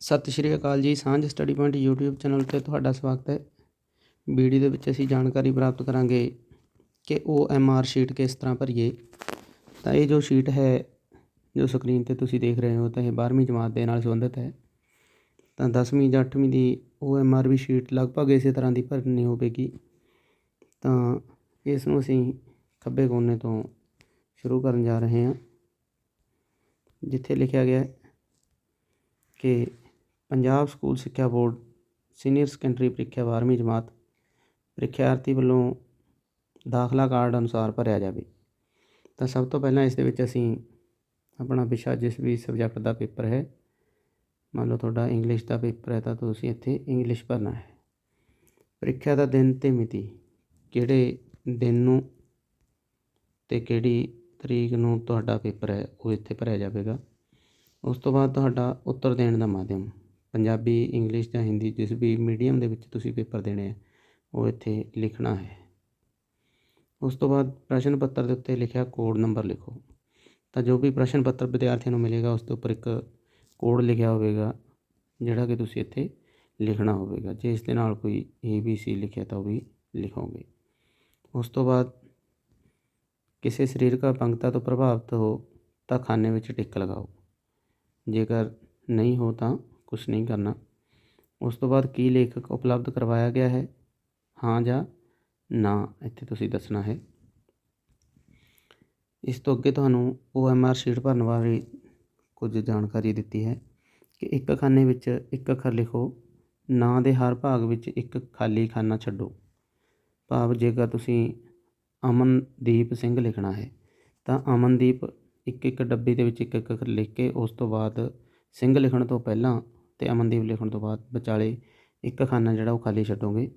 ਸਤਿ ਸ਼੍ਰੀ ਅਕਾਲ ਜੀ, ਸਾਂਝ ਸਟੱਡੀ ਪੁਆਇੰਟ YouTube ਚੈਨਲ ਤੇ ਤੁਹਾਡਾ ਸਵਾਗਤ ਹੈ। ਵੀਡੀਓ ਦੇ ਵਿੱਚ ਅਸੀਂ ਜਾਣਕਾਰੀ ਪ੍ਰਾਪਤ ਕਰਾਂਗੇ ਕਿ OMR ਸ਼ੀਟ ਕਿਸ ਤਰ੍ਹਾਂ ਭਰੀਏ। ਤਾਂ ਇਹ ਜੋ ਸ਼ੀਟ ਹੈ, ਜੋ ਸਕਰੀਨ ਤੇ ਤੁਸੀਂ ਦੇਖ ਰਹੇ ਹੋ, ਤਾਂ ਇਹ 12ਵੀਂ ਜਮਾਤ ਦੇ ਨਾਲ ਸੰਬੰਧਿਤ ਹੈ। ਤਾਂ 10ਵੀਂ ਜਾਂ 8ਵੀਂ ਦੀ OMR ਵੀ ਸ਼ੀਟ ਲਗਭਗ ਇਸੇ ਤਰ੍ਹਾਂ ਦੀ ਭਰਨੀ ਹੋਵੇਗੀ। ਤਾਂ ਇਸ ਨੂੰ ਅਸੀਂ ਖੱਬੇ ਕੋਨੇ ਤੋਂ ਸ਼ੁਰੂ ਕਰਨ ਜਾ ਰਹੇ ਹਾਂ, ਜਿੱਥੇ ਲਿਖਿਆ ਗਿਆ ਹੈ ਕਿ ਪੰਜਾਬ ਸਕੂਲ ਸਿੱਖਿਆ ਬੋਰਡ ਸੀਨੀਅਰ ਸੈਕੰਡਰੀ ਪ੍ਰੀਖਿਆ 12ਵੀਂ ਜਮਾਤ ਪ੍ਰੀਖਿਆਰਥੀ ਵੱਲੋਂ ਦਾਖਲਾ ਕਾਰਡ ਅਨੁਸਾਰ ਭਰਿਆ ਜਾਵੇ। ਤਾਂ ਸਭ ਤੋਂ ਪਹਿਲਾਂ ਇਸ ਦੇ ਵਿੱਚ ਅਸੀਂ ਆਪਣਾ ਵਿਸ਼ਾ ਜਿਸ ਵੀ ਸਬਜੈਕਟ ਦਾ ਪੇਪਰ ਹੈ, ਮੰਨ ਲਓ ਤੁਹਾਡਾ ਇੰਗਲਿਸ਼ ਦਾ ਪੇਪਰ ਹੈ ਤਾਂ ਤੁਸੀਂ ਇੱਥੇ ਇੰਗਲਿਸ਼ ਭਰਨਾ ਹੈ। ਪ੍ਰੀਖਿਆ ਦਾ ਦਿਨ ਤੇ ਮਿਤੀ, ਕਿਹੜੇ ਦਿਨ ਨੂੰ ਤੇ ਕਿਹੜੀ ਤਰੀਕ ਨੂੰ ਤੁਹਾਡਾ ਪੇਪਰ ਹੈ, ਉਹ ਇੱਥੇ ਭਰਿਆ ਜਾਵੇਗਾ। ਉਸ ਤੋਂ ਬਾਅਦ ਤੁਹਾਡਾ ਉੱਤਰ ਦੇਣ ਦਾ ਮਾਧਿਅਮ। ਪੰਜਾਬੀ, ਇੰਗਲਿਸ਼ ਜਾਂ ਹਿੰਦੀ ਜਿਸ ਵੀ ਮੀਡੀਅਮ ਦੇ ਵਿੱਚ ਤੁਸੀਂ ਪੇਪਰ ਦੇਣੇ ਆ, ਉਹ ਇੱਥੇ ਲਿਖਣਾ ਹੈ। ਉਸ ਤੋਂ ਬਾਅਦ ਪ੍ਰਸ਼ਨ ਪੱਤਰ ਦੇ ਉੱਤੇ ਲਿਖਿਆ ਕੋਡ ਨੰਬਰ ਲਿਖੋ। ਤਾਂ ਜੋ ਵੀ ਪ੍ਰਸ਼ਨ ਪੱਤਰ ਵਿਦਿਆਰਥੀਆਂ ਨੂੰ ਮਿਲੇਗਾ, ਉਸ ਦੇ ਉੱਪਰ ਇੱਕ ਕੋਡ ਲਿਖਿਆ ਹੋਵੇਗਾ, ਜਿਹੜਾ ਕਿ ਤੁਸੀਂ ਇੱਥੇ ਲਿਖਣਾ ਹੋਵੇਗਾ। ਜੇ ਇਸ ਦੇ ਨਾਲ ਕੋਈ ਏ ਬੀ ਸੀ ਲਿਖਿਆ ਤਾਂ ਉਹ ਵੀ ਲਿਖੋਗੇ। ਉਸ ਤੋਂ ਬਾਅਦ ਕਿਸੇ ਸਰੀਰਕ ਅਪੰਗਤਾ ਤੋਂ ਪ੍ਰਭਾਵਿਤ ਹੋ ਤਾਂ ਖਾਨੇ ਵਿੱਚ ਟਿਕ ਲਗਾਓ। ਜੇਕਰ ਨਹੀਂ ਹੋ ਤਾਂ ਕੁਝ ਨਹੀਂ ਕਰਨਾ। ਉਸ ਤੋਂ ਬਾਅਦ ਕੀ ਲੇਖਕ ਉਪਲਬਧ ਕਰਵਾਇਆ ਗਿਆ ਹੈ? ਹਾਂ ਜਾਂ ਨਾ, ਇੱਥੇ ਤੁਸੀਂ ਦੱਸਣਾ ਹੈ। ਇਸ ਤੋਂ ਅੱਗੇ ਤੁਹਾਨੂੰ OMR ਸ਼ੀਟ ਭਰਨ ਬਾਰੇ ਕੁਝ ਜਾਣਕਾਰੀ ਦਿੱਤੀ ਹੈ ਕਿ ਇੱਕ ਖਾਨੇ ਵਿੱਚ ਇੱਕ ਅੱਖਰ ਲਿਖੋ, ਨਾਂ ਦੇ ਹਰ ਭਾਗ ਵਿੱਚ ਇੱਕ ਖਾਲੀ ਖਾਨਾ ਛੱਡੋ। ਭਾਵ ਜੇਕਰ ਤੁਸੀਂ ਅਮਨਦੀਪ ਸਿੰਘ ਲਿਖਣਾ ਹੈ, ਤਾਂ ਅਮਨਦੀਪ ਇੱਕ ਇੱਕ ਡੱਬੀ ਦੇ ਵਿੱਚ ਇੱਕ ਇੱਕ ਅੱਖਰ ਲਿਖ ਕੇ ਉਸ ਤੋਂ ਬਾਅਦ ਸਿੰਘ ਲਿਖਣ ਤੋਂ ਪਹਿਲਾਂ ਤੇ ਅਮਨਦੀਪ ਲਿਖਣ ਤੋਂ ਬਾਅਦ ਵਿਚਾਲੇ ਇੱਕ ਖਾਨਾ ਜਿਹੜਾ ਉਹ ਖਾਲੀ ਛੱਡੋਗੇ।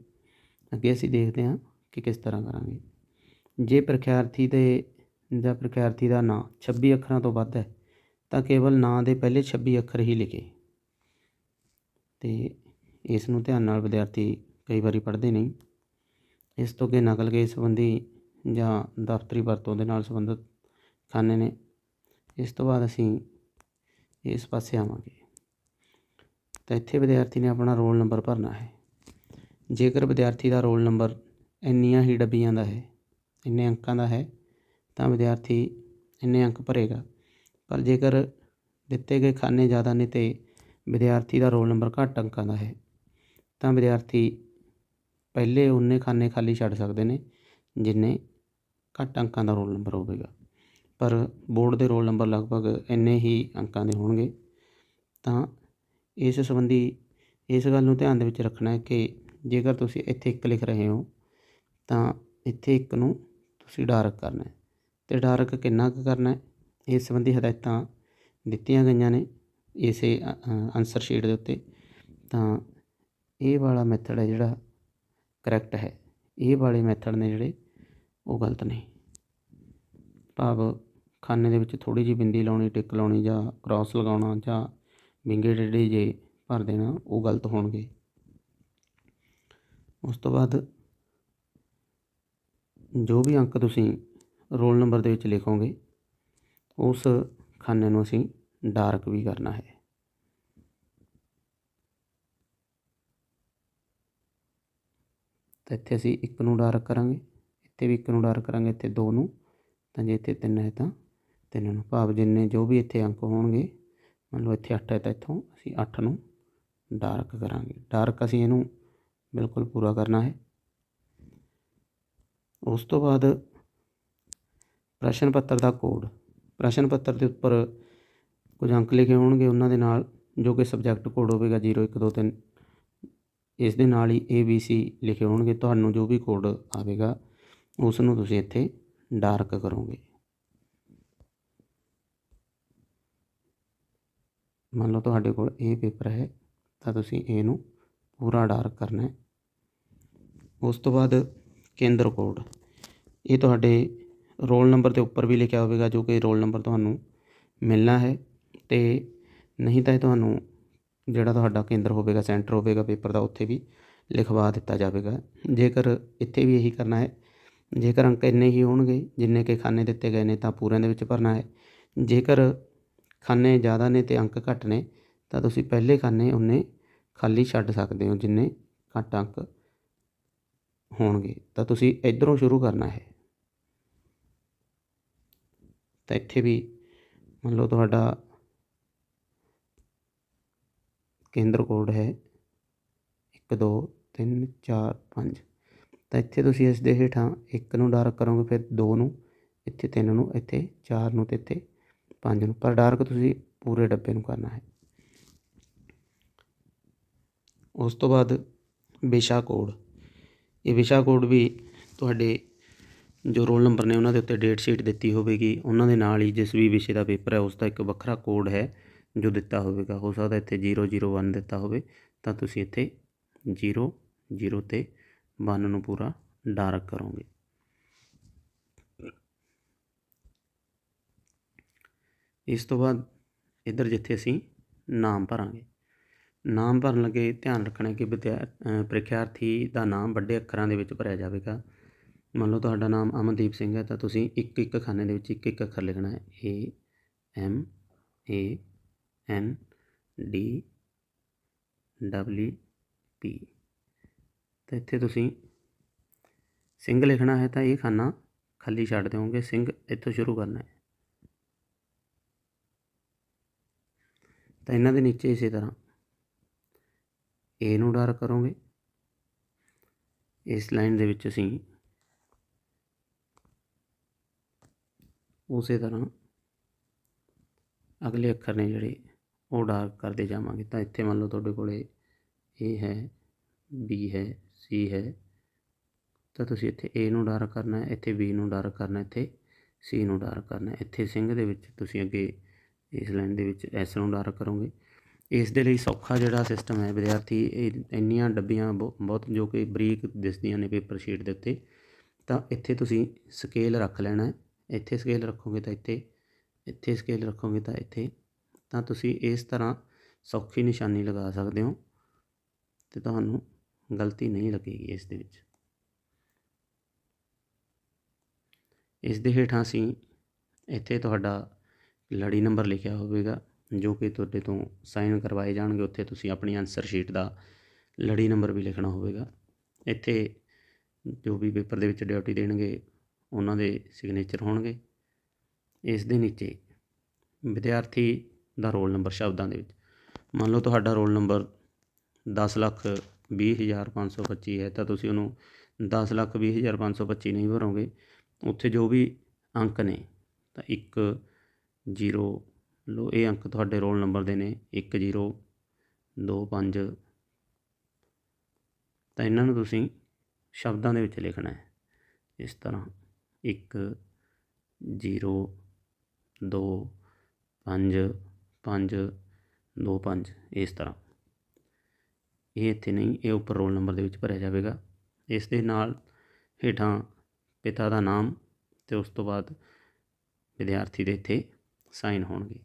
ਅੱਗੇ ਅਸੀਂ ਦੇਖਦੇ ਹਾਂ ਕਿ ਕਿਸ ਤਰ੍ਹਾਂ ਕਰਾਂਗੇ। ਜੇ ਪ੍ਰਖਿਆਰਥੀ ਦੇ, ਜਾਂ ਪ੍ਰਖਿਆਰਥੀ ਦਾ ਨਾਂ 26 ਅੱਖਰਾਂ ਤੋਂ ਵੱਧ ਹੈ, ਤਾਂ ਕੇਵਲ ਨਾਂ ਦੇ ਪਹਿਲੇ 26 ਅੱਖਰ ਹੀ ਲਿਖੇ। ਤੇ ਇਸ ਨੂੰ ਧਿਆਨ ਨਾਲ ਵਿਦਿਆਰਥੀ ਕਈ ਵਾਰੀ ਪੜ੍ਹਦੇ ਨਹੀਂ। ਇਸ ਤੋਂ ਅੱਗੇ ਨਕਲ ਕੇ ਸੰਬੰਧੀ ਜਾਂ ਦਫ਼ਤਰੀ ਵਰਤੋਂ ਦੇ ਨਾਲ ਸੰਬੰਧਿਤ ਖਾਨੇ ਨੇ। ਇਸ ਤੋਂ ਬਾਅਦ ਅਸੀਂ ਇਸ ਪਾਸੇ ਆਵਾਂਗੇ। ਤਾਂ ਇੱਥੇ ਵਿਦਿਆਰਥੀ ਨੇ ਆਪਣਾ ਰੋਲ ਨੰਬਰ ਭਰਨਾ ਹੈ। ਜੇਕਰ ਵਿਦਿਆਰਥੀ ਦਾ ਰੋਲ ਨੰਬਰ ਇੰਨੀਆਂ ਹੀ ਡੱਬੀਆਂ ਦਾ ਹੈ, ਇੰਨੇ ਅੰਕਾਂ ਦਾ ਹੈ, ਤਾਂ ਵਿਦਿਆਰਥੀ ਇੰਨੇ ਅੰਕ ਭਰੇਗਾ। ਪਰ ਜੇਕਰ ਦਿੱਤੇ ਗਏ ਖਾਨੇ ਜ਼ਿਆਦਾ ਨੇ ਤੇ ਵਿਦਿਆਰਥੀ ਦਾ ਰੋਲ ਨੰਬਰ ਘੱਟ ਅੰਕਾਂ ਦਾ ਹੈ, ਤਾਂ ਵਿਦਿਆਰਥੀ ਪਹਿਲੇ ਉਹਨੇ ਖਾਨੇ ਖਾਲੀ ਛੱਡ ਸਕਦੇ ਨੇ, ਜਿੰਨੇ ਘੱਟ ਅੰਕਾਂ ਦਾ ਰੋਲ ਨੰਬਰ ਹੋਵੇਗਾ। ਪਰ ਬੋਰਡ ਦੇ ਰੋਲ ਨੰਬਰ ਲਗਭਗ ਇੰਨੇ ਹੀ ਅੰਕਾਂ ਦੇ ਹੋਣਗੇ, ਤਾਂ ਇਸ ਸੰਬੰਧੀ ਇਸ ਗੱਲ ਨੂੰ ਧਿਆਨ ਦੇ ਵਿੱਚ ਰੱਖਣਾ ਹੈ ਕਿ ਜੇਕਰ ਤੁਸੀਂ ਇੱਥੇ ਇੱਕ ਲਿਖ ਰਹੇ ਹੋ, ਤਾਂ ਇੱਥੇ ਇੱਕ ਨੂੰ ਤੁਸੀਂ ਡਾਰਕ ਕਰਨਾ ਹੈ। ਤੇ ਡਾਰਕ ਕਿੰਨਾ ਕੁ ਕਰਨਾ ਹੈ? ਇਸ ਸੰਬੰਧੀ ਹਦਾਇਤਾਂ ਦਿੱਤੀਆਂ ਗਈਆਂ ਨੇ ਇਸੇ ਆਨਸਰ ਸ਼ੀਟ ਦੇ ਉੱਤੇ। ਤਾਂ ਇਹ ਵਾਲਾ ਮੈਥਡ ਹੈ ਜਿਹੜਾ ਕਰੈਕਟ ਹੈ। ਇਹ ਵਾਲੇ ਮੈਥਡ ਨੇ ਜਿਹੜੇ ਉਹ ਗਲਤ ਨੇ। ਭਾਵ ਖਾਨੇ ਦੇ ਵਿੱਚ ਥੋੜੀ ਜਿਹੀ ਬਿੰਦੀ ਲਾਉਣੀ, ਟਿਕ ਲਾਉਣੀ ਜਾਂ ਕ੍ਰਾਸ ਲਗਾਉਣਾ ਜਾਂ ਵਿੰਗੇ ਟੇਢੇ ਜੇ ਭਰ ਦੇਣਾ, ਉਹ ਗਲਤ ਹੋਣਗੇ। ਉਸ ਤੋਂ ਬਾਅਦ ਜੋ ਵੀ ਅੰਕ ਤੁਸੀਂ ਰੋਲ ਨੰਬਰ ਦੇ ਵਿੱਚ ਲਿਖੋਗੇ, ਉਸ ਖਾਨੇ ਨੂੰ ਅਸੀਂ ਡਾਰਕ ਵੀ ਕਰਨਾ ਹੈ। ਤਾਂ ਇੱਥੇ ਅਸੀਂ ਇੱਕ ਨੂੰ ਡਾਰਕ ਕਰਾਂਗੇ, ਇੱਥੇ ਵੀ ਇੱਕ ਨੂੰ ਡਾਰਕ ਕਰਾਂਗੇ, ਇੱਥੇ ਦੋ ਨੂੰ, ਤਾਂ ਜੇ ਇੱਥੇ ਤਿੰਨ ਹੈ ਤਾਂ ਤਿੰਨ ਨੂੰ। ਭਾਵ ਜਿੰਨੇ ਜੋ ਵੀ ਇੱਥੇ ਅੰਕ ਹੋਣਗੇ ਮੰਨ ਲਓ ਇੱਥੇ 8 ਹੈ ਤਾਂ ਇੱਥੋਂ ਅਸੀਂ 8 ਨੂੰ ਡਾਰਕ ਕਰਾਂਗੇ। ਡਾਰਕ ਅਸੀਂ ਇਹਨੂੰ ਬਿਲਕੁਲ ਪੂਰਾ ਕਰਨਾ ਹੈ। ਉਸ ਤੋਂ ਬਾਅਦ ਪ੍ਰਸ਼ਨ ਪੱਤਰ ਦਾ ਕੋਡ ਪ੍ਰਸ਼ਨ ਪੱਤਰ ਦੇ ਉੱਪਰ ਕੁਝ ਅੰਕ ਲਿਖੇ ਹੋਣਗੇ। ਉਹਨਾਂ ਦੇ ਨਾਲ ਜੋ ਕਿ ਸਬਜੈਕਟ ਕੋਡ ਹੋਵੇਗਾ 0 1 2 3 ਇਸ ਦੇ ਨਾਲ ਹੀ ਏ ਬੀ ਸੀ ਲਿਖੇ ਹੋਣਗੇ। ਤੁਹਾਨੂੰ ਜੋ ਵੀ ਕੋਡ ਆਵੇਗਾ, ਉਸ ਨੂੰ ਤੁਸੀਂ ਇੱਥੇ ਡਾਰਕ ਕਰੋਗੇ। ਮੰਨ ਲਓ ਤੁਹਾਡੇ ਕੋਲ ਇਹ ਪੇਪਰ ਹੈ, ਤਾਂ ਤੁਸੀਂ ਇਹ ਨੂੰ ਪੂਰਾ ਡਾਰਕ ਕਰਨਾ ਹੈ। ਉਸ ਤੋਂ ਬਾਅਦ ਕੇਂਦਰ ਕੋਡ। ਇਹ ਤੁਹਾਡੇ ਰੋਲ ਨੰਬਰ ਦੇ ਉੱਪਰ ਵੀ ਲਿਖਿਆ ਹੋਵੇਗਾ, ਜੋ ਕਿ ਰੋਲ ਨੰਬਰ ਤੁਹਾਨੂੰ ਮਿਲਣਾ ਹੈ। ਤੇ ਨਹੀਂ ਤਾਂ ਇਹ ਤੁਹਾਨੂੰ ਜਿਹੜਾ ਤੁਹਾਡਾ ਕੇਂਦਰ ਹੋਵੇਗਾ, ਸੈਂਟਰ ਹੋਵੇਗਾ ਪੇਪਰ ਦਾ, ਉੱਥੇ ਵੀ ਲਿਖਵਾ ਦਿੱਤਾ ਜਾਵੇਗਾ। ਜੇਕਰ ਇੱਥੇ ਵੀ ਇਹੀ ਕਰਨਾ ਹੈ, ਜੇਕਰ ਅੰਕ ਇੰਨੇ ਹੀ ਹੋਣਗੇ, ਜਿੰਨੇ ਕਿ ਖਾਨੇ ਦਿੱਤੇ ਗਏ ਨੇ, ਤਾਂ ਪੂਰਿਆਂ ਦੇ ਵਿੱਚ ਭਰਨਾ ਹੈ। ਜੇਕਰ ਖਾਨੇ ਜ਼ਿਆਦਾ ਨੇ ਤੇ ਅੰਕ ਘੱਟ ਨੇ, ਤਾਂ ਤੁਸੀਂ ਪਹਿਲੇ ਖਾਨੇ ਉਨੇ ਖਾਲੀ ਛੱਡ ਸਕਦੇ ਹੋ ਜਿੰਨੇ ਘੱਟ ਅੰਕ ਹੋਣਗੇ। ਤਾਂ ਤੁਸੀਂ ਇਧਰੋਂ ਸ਼ੁਰੂ ਕਰਨਾ ਹੈ। ਤਾਂ ਇੱਥੇ ਵੀ ਮੰਨ ਲਓ ਤੁਹਾਡਾ ਕੇਂਦਰ ਕੋਡ ਹੈ 1 2 3 4 5 ਤਾਂ ਇੱਥੇ ਤੁਸੀਂ ਇਸ ਦੇ ਹੇਠਾਂ 1 ਨੂੰ ਡਾਰਕ ਕਰੋਗੇ, ਫਿਰ 2 ਨੂੰ, ਇੱਥੇ 3 ਨੂੰ, ਇੱਥੇ 4 ਨੂੰ ਤੇ ਇੱਥੇ 5 ਨੂੰ, ਪਰ ਡਾਰਕ ਤੁਸੀਂ ਪੂਰੇ ਡੱਬੇ ਨੂੰ ਕਰਨਾ ਹੈ। ਉਸ ਤੋਂ ਬਾਅਦ ਵਿਸ਼ਾ ਕੋਡ। ਇਹ ਵਿਸ਼ਾ ਕੋਡ ਵੀ ਤੁਹਾਡੇ ਜੋ ਰੋਲ ਨੰਬਰ ਨੇ ਉਹਨਾਂ ਦੇ ਉੱਤੇ ਡੇਟ ਸ਼ੀਟ ਦਿੱਤੀ ਹੋਵੇਗੀ। ਉਹਨਾਂ ਦੇ ਨਾਲ ਹੀ ਜਿਸ ਵੀ ਵਿਸ਼ੇ ਦਾ ਪੇਪਰ ਹੈ, ਉਸ ਦਾ ਇੱਕ ਵੱਖਰਾ ਕੋਡ ਹੈ ਜੋ ਦਿੱਤਾ ਹੋਵੇਗਾ। ਹੋ ਸਕਦਾ ਇੱਥੇ 001 ਦਿੱਤਾ ਹੋਵੇ, ਤਾਂ ਤੁਸੀਂ ਇੱਥੇ 0 0 ਤੇ 1 ਨੂੰ ਪੂਰਾ ਡਾਰਕ ਕਰੋਗੇ। ਇਸ ਤੋਂ ਬਾਅਦ ਇੱਧਰ ਜਿੱਥੇ ਅਸੀਂ ਨਾਮ ਭਰਾਂਗੇ। ਨਾਮ ਭਰਨ ਲੱਗੇ ਧਿਆਨ ਰੱਖਣਾ ਕਿ ਵਿਦਿਆ ਪ੍ਰੀਖਿਆਰਥੀ ਦਾ ਨਾਮ ਵੱਡੇ ਅੱਖਰਾਂ ਦੇ ਵਿੱਚ ਭਰਿਆ ਜਾਵੇਗਾ। ਮੰਨ ਲਓ ਤੁਹਾਡਾ ਨਾਮ ਅਮਨਦੀਪ ਸਿੰਘ ਹੈ ਤਾਂ ਤੁਸੀਂ ਇੱਕ ਇੱਕ ਖਾਨੇ ਦੇ ਵਿੱਚ ਇੱਕ ਇੱਕ ਅੱਖਰ ਲਿਖਣਾ ਹੈ। A M A N D W P ਤਾਂ ਇੱਥੇ ਤੁਸੀਂ ਸਿੰਘ ਲਿਖਣਾ ਹੈ ਤਾਂ ਇਹ ਖਾਨਾ ਖਾਲੀ ਛੱਡ ਦਿਓਗੇ। ਸਿੰਘ ਇੱਥੋਂ ਸ਼ੁਰੂ ਕਰਨਾ ਹੈ। ਤਾਂ ਇਹਨਾਂ ਦੇ ਨੀਚੇ ਇਸੇ ਤਰ੍ਹਾਂ। ਏ ਨੂੰ ਡਾਰਕ ਕਰੋਗੇ। ਇਸ ਲਾਈਨ ਦੇ ਵਿੱਚ ਅਸੀਂ ਉਸੇ ਤਰ੍ਹਾਂ ਅਗਲੇ ਅੱਖਰ ਨੇ ਜਿਹੜੇ ਉਹ ਡਾਰਕ ਕਰਦੇ ਜਾਵਾਂਗੇ। ਤਾਂ ਇੱਥੇ ਮੰਨ ਲਓ ਤੁਹਾਡੇ ਕੋਲੇ ਏ ਹੈ ਬੀ ਹੈ ਸੀ ਹੈ। ਤਾਂ ਤੁਸੀਂ ਇੱਥੇ ਏ ਨੂੰ ਡਾਰਕ ਕਰਨਾ ਹੈ, ਇੱਥੇ ਬੀ ਨੂੰ ਡਾਰਕ ਕਰਨਾ ਇੱਥੇ ਸੀ ਨੂੰ ਡਾਰਕ ਕਰਨਾ ਇੱਥੇ ਸਿੰਘ ਦੇ ਵਿੱਚ ਤੁਸੀਂ ਅੱਗੇ ਇਸ ਲਾਈਨ ਦੇ ਵਿੱਚ ਐਸ ਨੂੰ ਡਾਰਕ ਕਰੋਗੇ। ਇਸ ਦੇ ਲਈ ਸੌਖਾ ਜਿਹੜਾ ਸਿਸਟਮ ਹੈ ਵਿਦਿਆਰਥੀ, ਇਹ ਇੰਨੀਆਂ ਡੱਬੀਆਂ ਬਹੁ- ਬਹੁਤ ਜੋ ਕਿ ਬਰੀਕ ਦਿਸਦੀਆਂ ਨੇ ਪੇਪਰ ਸ਼ੀਟ ਦੇ ਉੱਤੇ, ਤਾਂ ਇੱਥੇ ਤੁਸੀਂ ਸਕੇਲ ਰੱਖ ਲੈਣਾ ਹੈ। ਇੱਥੇ ਸਕੇਲ ਰੱਖੋਗੇ ਤਾਂ ਇੱਥੇ ਇੱਥੇ ਸਕੇਲ ਰੱਖੋਗੇ ਤਾਂ ਇੱਥੇ, ਤਾਂ ਤੁਸੀਂ ਇਸ ਤਰ੍ਹਾਂ ਸੌਖੀ ਨਿਸ਼ਾਨੀ ਲਗਾ ਸਕਦੇ ਹੋ ਤੇ ਤੁਹਾਨੂੰ ਗਲਤੀ ਨਹੀਂ ਲੱਗੇਗੀ ਇਸ ਦੇ ਵਿੱਚ। ਇਸ ਦੇ ਹੇਠਾਂ ਅਸੀਂ ਇੱਥੇ ਤੁਹਾਡਾ ਲੜੀ ਨੰਬਰ ਲਿਖਿਆ ਹੋਵੇਗਾ, ਜੋ ਕਿ ਤੁਹਾਡੇ ਤੋਂ ਸਾਈਨ ਕਰਵਾਏ ਜਾਣਗੇ, ਉੱਥੇ ਤੁਸੀਂ ਆਪਣੀ ਆਨਸਰ ਸ਼ੀਟ ਦਾ ਲੜੀ ਨੰਬਰ ਵੀ ਲਿਖਣਾ ਹੋਵੇਗਾ। ਇੱਥੇ ਜੋ ਵੀ ਪੇਪਰ ਦੇ ਵਿੱਚ ਡਿਊਟੀ ਦੇਣਗੇ, ਉਹਨਾਂ ਦੇ ਸਿਗਨੇਚਰ ਹੋਣਗੇ। ਇਸ ਦੇ ਨੀਚੇ ਵਿਦਿਆਰਥੀ ਦਾ ਰੋਲ ਨੰਬਰ ਸ਼ਬਦਾਂ ਦੇ ਵਿੱਚ। ਮੰਨ ਲਓ ਤੁਹਾਡਾ ਰੋਲ ਨੰਬਰ 10 ਲੱਖ 20525 ਹੈ, ਤਾਂ ਤੁਸੀਂ ਉਹਨੂੰ 10 ਲੱਖ 20525 ਨਹੀਂ ਭਰੋਗੇ। ਉੱਥੇ ਜੋ ਵੀ ਅੰਕ ਨੇ, ਤਾਂ 1 ਜੀਰੋ। ਲਓ, ਇਹ ਅੰਕ ਤੁਹਾਡੇ ਰੋਲ ਨੰਬਰ ਦੇ ਨੇ। 1 0 2 5 ਤਾਂ ਇਹਨਾਂ ਨੂੰ ਤੁਸੀਂ ਸ਼ਬਦਾਂ ਦੇ ਵਿੱਚ ਲਿਖਣਾ ਹੈ। ਇਸ ਤਰ੍ਹਾਂ 1 0 2 5 5 2 5 ਇਸ ਤਰ੍ਹਾਂ। ਇਹ ਇੱਥੇ ਨਹੀਂ, ਇਹ ਉੱਪਰ ਰੋਲ ਨੰਬਰ ਦੇ ਵਿੱਚ ਭਰਿਆ ਜਾਵੇਗਾ। ਇਸ ਦੇ ਨਾਲ ਹੇਠਾਂ ਪਿਤਾ ਦਾ ਨਾਮ ਤੇ ਉਸ ਤੋਂ ਬਾਅਦ ਵਿਦਿਆਰਥੀ ਦੇ ਇੱਥੇ ਸਾਈਨ ਹੋਣਗੇ।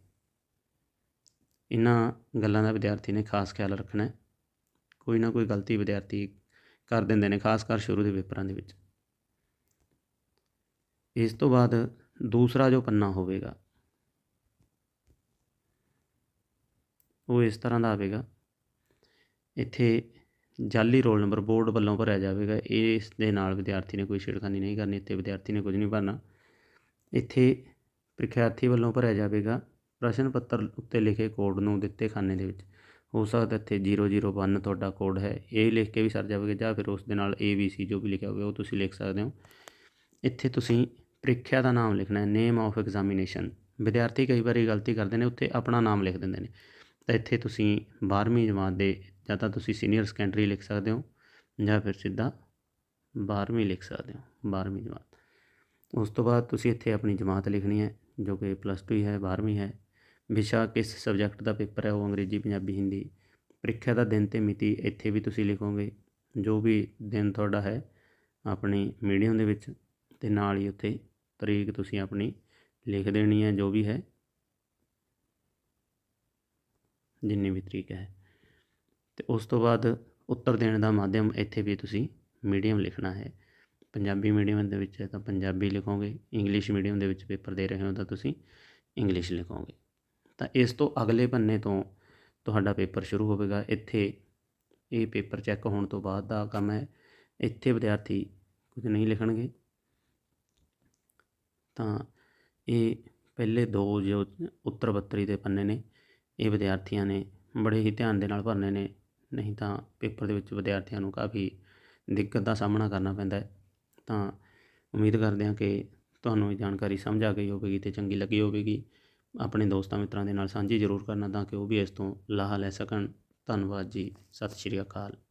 ਇਹਨਾਂ ਗੱਲਾਂ ਦਾ ਵਿਦਿਆਰਥੀ ਨੇ ਖਾਸ ਖਿਆਲ ਰੱਖਣਾ ਹੈ। ਕੋਈ ਨਾ ਕੋਈ ਗਲਤੀ ਵਿਦਿਆਰਥੀ ਕਰ ਦਿੰਦੇ ਨੇ, ਖਾਸ ਕਰ ਸ਼ੁਰੂ ਦੇ ਪੇਪਰਾਂ ਦੇ ਵਿੱਚ। ਇਸ ਤੋਂ ਬਾਅਦ ਦੂਸਰਾ ਜੋ ਪੰਨਾ ਹੋਵੇਗਾ, ਉਹ ਇਸ ਤਰ੍ਹਾਂ ਦਾ ਆਵੇਗਾ। ਇੱਥੇ ਜਾਲੀ ਰੋਲ ਨੰਬਰ ਬੋਰਡ ਵੱਲੋਂ ਭਰਿਆ ਜਾਵੇਗਾ। ਇਸ ਦੇ ਨਾਲ ਵਿਦਿਆਰਥੀ ਨੇ ਕੋਈ ਛੇੜਖਾਨੀ ਨਹੀਂ ਕਰਨੀ, ਇੱਥੇ ਵਿਦਿਆਰਥੀ ਨੇ ਕੁਝ ਨਹੀਂ ਭਰਨਾ। ਇੱਥੇ ਪ੍ਰੀਖਿਆਰਥੀ ਵੱਲੋਂ ਭਰਿਆ ਜਾਵੇਗਾ ਪ੍ਰਸ਼ਨ ਪੱਤਰ ਉੱਤੇ ਲਿਖੇ ਕੋਡ ਨੂੰ ਦਿੱਤੇ ਖਾਨੇ ਦੇ ਵਿੱਚ। ਹੋ ਸਕਦਾ ਇੱਥੇ 001 ਤੁਹਾਡਾ ਕੋਡ ਹੈ। ਇਹ ਲਿਖ ਕੇ ਵੀ ਸਰ ਜਾਵੇਗਾ ਜਾਂ ਫਿਰ ਉਸ ਦੇ ਨਾਲ ਏ ਬੀ ਸੀ ਜੋ ਵੀ ਲਿਖਿਆ ਹੋਵੇ ਉਹ ਤੁਸੀਂ ਲਿਖ ਸਕਦੇ ਹੋ। ਇੱਥੇ ਤੁਸੀਂ ਪ੍ਰੀਖਿਆ ਦਾ ਨਾਮ ਲਿਖਣਾ ਹੈ। ਨੇਮ ਆਫ ਐਗਜ਼ਾਮੀਨੇਸ਼ਨ ਵਿਦਿਆਰਥੀ ਕਈ ਵਾਰੀ ਗਲਤੀ ਕਰਦੇ ਨੇ, ਉੱਥੇ ਆਪਣਾ ਨਾਮ ਲਿਖ ਦਿੰਦੇ ਨੇ। ਤਾਂ ਇੱਥੇ ਤੁਸੀਂ 12ਵੀਂ ਜਮਾਤ ਦੇ ਜਾਂ ਤਾਂ ਤੁਸੀਂ ਸੀਨੀਅਰ ਸੈਕੰਡਰੀ ਲਿਖ ਸਕਦੇ ਹੋ ਜਾਂ ਫਿਰ ਸਿੱਧਾ 12ਵੀਂ ਲਿਖ ਸਕਦੇ ਹੋ 12ਵੀਂ ਜਮਾਤ। ਉਸ ਤੋਂ ਬਾਅਦ ਤੁਸੀਂ ਇੱਥੇ ਆਪਣੀ ਜਮਾਤ ਲਿਖਣੀ ਹੈ। ਜੋ ਕਿ ਪਲੱਸ 2 ਹੈ 12ਵੀਂ ਹੈ। ਵਿਸ਼ਾ ਕਿਸ ਸਬਜੈਕਟ ਦਾ ਪੇਪਰ ਹੈ, ਉਹ ਅੰਗਰੇਜ਼ੀ, ਪੰਜਾਬੀ, ਹਿੰਦੀ। ਪ੍ਰੀਖਿਆ ਦਾ ਦਿਨ ਤੇ ਮਿਤੀ ਇੱਥੇ ਵੀ ਤੁਸੀਂ ਲਿਖੋਗੇ। ਜੋ ਵੀ ਦਿਨ ਤੁਹਾਡਾ ਹੈ, ਆਪਣੀ ਮੀਡੀਅਮ ਦੇ ਵਿੱਚ ਤੇ ਨਾਲ ਹੀ ਉੱਥੇ ਤਰੀਕ ਤੁਸੀਂ ਆਪਣੀ ਲਿਖ ਦੇਣੀ ਹੈ, ਜੋ ਵੀ ਹੈ। ਜਿੰਨੀ ਵੀ ਤਰੀਕ ਹੈ। ਤੇ ਉਸ ਤੋਂ ਬਾਅਦ ਉੱਤਰ ਦੇਣ ਦਾ ਮਾਧਿਅਮ ਇੱਥੇ ਵੀ ਤੁਸੀਂ ਮੀਡੀਅਮ ਲਿਖਣਾ ਹੈ। ਪੰਜਾਬੀ ਮੀਡੀਅਮ ਦੇ ਵਿੱਚ ਹੈ ਤਾਂ ਪੰਜਾਬੀ ਲਿਖੋਗੇ ਇੰਗਲਿਸ਼ ਮੀਡੀਅਮ ਦੇ ਵਿੱਚ ਪੇਪਰ ਦੇ ਰਹੇ ਹੋ ਤਾਂ ਤੁਸੀਂ ਇੰਗਲਿਸ਼ ਲਿਖੋਗੇ। ਤਾਂ ਇਸ ਤੋਂ ਅਗਲੇ ਪੰਨੇ ਤੋਂ ਤੁਹਾਡਾ ਪੇਪਰ ਸ਼ੁਰੂ ਹੋਵੇਗਾ। ਇੱਥੇ ਇਹ ਪੇਪਰ ਚੈੱਕ ਹੋਣ ਤੋਂ ਬਾਅਦ ਦਾ ਕੰਮ ਹੈ। ਇੱਥੇ ਵਿਦਿਆਰਥੀ ਕੁਝ ਨਹੀਂ ਲਿਖਣਗੇ। ਤਾਂ ਇਹ ਪਹਿਲੇ ਦੋ ਜੋ ਉੱਤਰ ਬੱਤਰੀ ਦੇ ਪੰਨੇ ਨੇ, ਇਹ ਵਿਦਿਆਰਥੀਆਂ ਨੇ ਬੜੇ ਹੀ ਧਿਆਨ ਦੇ ਨਾਲ ਭਰਨੇ ਨੇ। ਨਹੀਂ ਤਾਂ ਪੇਪਰ ਦੇ ਵਿੱਚ ਵਿਦਿਆਰਥੀਆਂ ਨੂੰ ਕਾਫੀ ਦਿੱਕਤ ਦਾ ਸਾਹਮਣਾ ਕਰਨਾ ਪੈਂਦਾ ਹੈ। ਤਾਂ ਉਮੀਦ ਕਰਦੇ ਹਾਂ ਕਿ ਤੁਹਾਨੂੰ ਇਹ ਜਾਣਕਾਰੀ ਸਮਝ ਆ ਗਈ ਹੋਵੇਗੀ ਅਤੇ ਚੰਗੀ ਲੱਗੀ ਹੋਵੇਗੀ। ਆਪਣੇ ਦੋਸਤਾਂ ਮਿੱਤਰਾਂ ਦੇ ਨਾਲ ਸਾਂਝੀ ਜ਼ਰੂਰ ਕਰਨਾ ਤਾਂ ਕਿ ਉਹ ਵੀ ਇਸ ਤੋਂ ਲਾਹਾ ਲੈ ਸਕਣ। ਧੰਨਵਾਦ ਜੀ। ਸਤਿ ਸ਼੍ਰੀ ਅਕਾਲ।